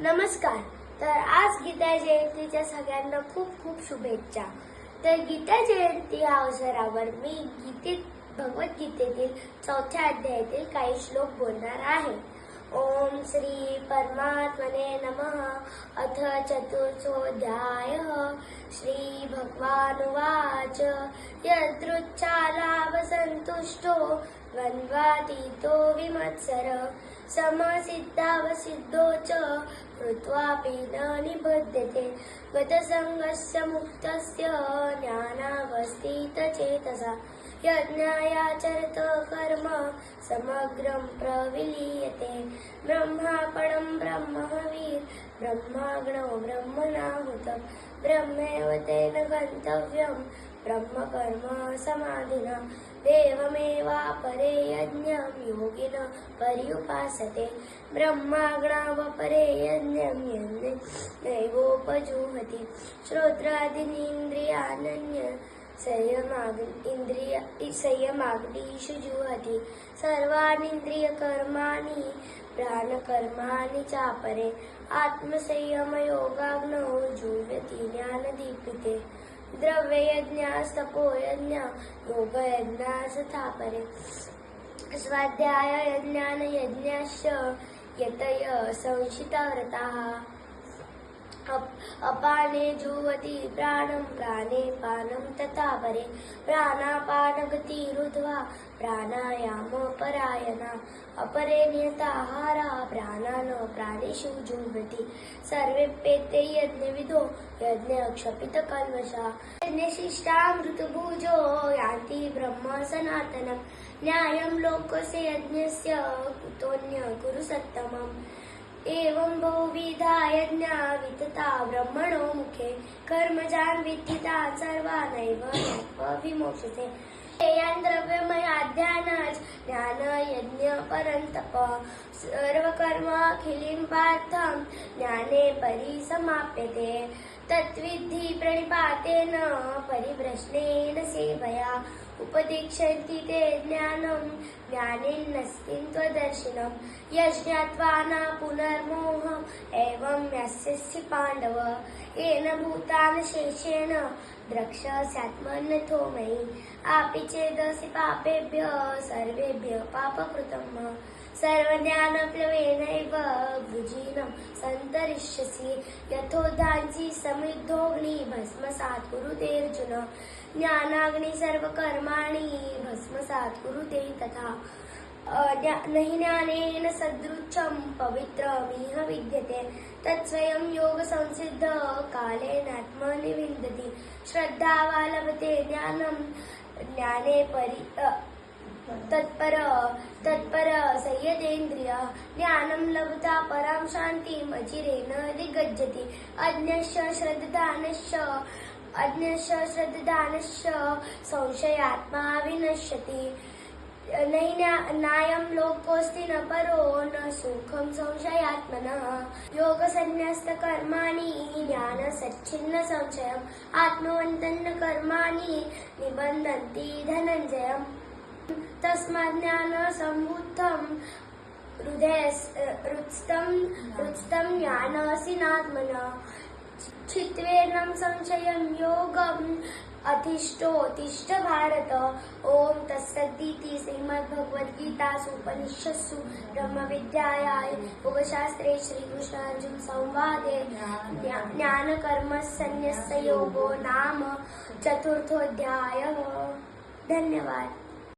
नमस्कार. तर आज गीता जयंतीच्या सगळ्यांना खूप खूप शुभेच्छा. तर गीता जयंती या अवसरावर मी गीतेत भगवद्गीतेतील चौथ्या अध्यायातील काही श्लोक बोलणार आहे. ओम श्री परमात्मने नमः. अथ चतुर्थोध्याय श्री भगवानुवाच यदृच्छालाभसन्तुष्टो द्वन्द्वातीतो विमत्सर. समसिद्धावसिद्धो च कृत्वापि न निबध्यते। गतसङ्गस्य मुक्तस्य ज्ञानावस्थितचेतसा। यज्ञायाचरत कर्म समग्रं प्रविलीयते। ब्रह्मापणं ब्रह्मवीर ब्रह्माग्नौ ब्रह्मणाहुतं ब्रह्मैव तेन गन्तव्यं ब्रह्मकर्म समाधिना देवमेवापरे यज्ञं योगिन पर्युपासते। ब्रह्माग्नावपरे यज्ञं यज्ञ नैवोपजुहति श्रोत्रादीनीन्द्रियानन्य संयमाग् इन्द्रिय संयमाग्निषु जुहति। सर्वाणीन्द्रियकर्माणि प्राणकर्माणि चापरे। आत्मसंयमयोगाग्नौ जुह्यति ज्ञानदीपिते। द्रव्ययज्ञास्तपोयज्ञ यज्ञान स्वाध्याययज्ञानयज्ञश्च यतय संशितव्रताः। अप- अपाने जुहति प्राणं प्राणे पानं तथा परे प्राणापानगतिरुद्ध्वा प्राणायामपरायणा। अपरे नियताहारा प्राणान् प्राणेषु जुह्वति। सर्वेप्येते यज्ञविदो यज्ञक्षपितकल्मषा। यज्ञशिष्टामृतभुजो यान्ति ब्रह्म सनातनं। न्यायं लोकस्य यज्ञस्य कुतोऽन्य कुरु सत्तमम् एवं बहुविधा यज्ञा वितता ब्रह्मणो मुखे कर्मजान विद्धितान् सर्वानैव नैव विमोक्षते द्रव्यमयाध्यानाच ज्ञान यज्ञ परन्तप सर्वकर्माखिलिं पार्थं ज्ञाने परिसमाप्यते। तद्विद्धि प्रणिपातेन परिभ्रश्नेन सेवया। उपदिक्षन्ति ते ज्ञानं ज्ञानेन्नस्ति त्वदर्शिनं। यज्ञात्वा न पुनर्मोहम् एवं यस्यसि पाण्डव। येन भूतान् शेषेण द्रक्ष्यस्यात्मन्यथो मयि आपि चेदसि पापेभ्यः सर्वेभ्यः पापकृतं सर्वज्ञानप्लवेन वृजीनं सन्तरिष्यसि। यथोदाञ्चि समृद्धोग्नि भस्मसात् गुरुतेर्जुन। ज्ञानाग्नि सर्वकर्माणि भस्मसात् कुरुते तथा। ज्ञा- न हि ज्ञानेन सदृच्छं पवित्रमिह विद्यते। तत्स्वयं योगसंसिद्ध कालेनात्मनि विन्दति श्रद्धावा लभते ज्ञानं ज्ञाने परि तत्पर तत्पर संयतेन्द्रिय ज्ञानं लभता परां शान्तिम् अचिरेण दिगज्जति अज्ञश्च श्रद्धानश्च अज्ञश्च श्रद्धानश्च संशयात्मा विनश्यति। नहि न्या- नायं लोकोऽस्ति न परो न सुखं संशयात्मनः। योगसन्न्यस्तकर्माणि ज्ञानसच्छिन्न संशयम्। आत्मवन्तन्न कर्माणि निबन्धन्ति धनञ्जयम्। तस्मात् ज्ञानसम्बुद्धं हृदय हृत्स्थं हृत्स्थं ज्ञानसिनात्मनः। चित्वेनं संशयं योगम् तिष्ठ भारत। ॐ तत्सदिति श्रीमद्भगवद्गीतासु उपनिषत्सु ब्रह्मविद्यायाय। उपशास्त्रे श्रीकृष्णार्जुन संवादे। ज्ञानकर्मसन्न्यस्य योगो नाम चतुर्थोऽध्यायः। धन्यवाद।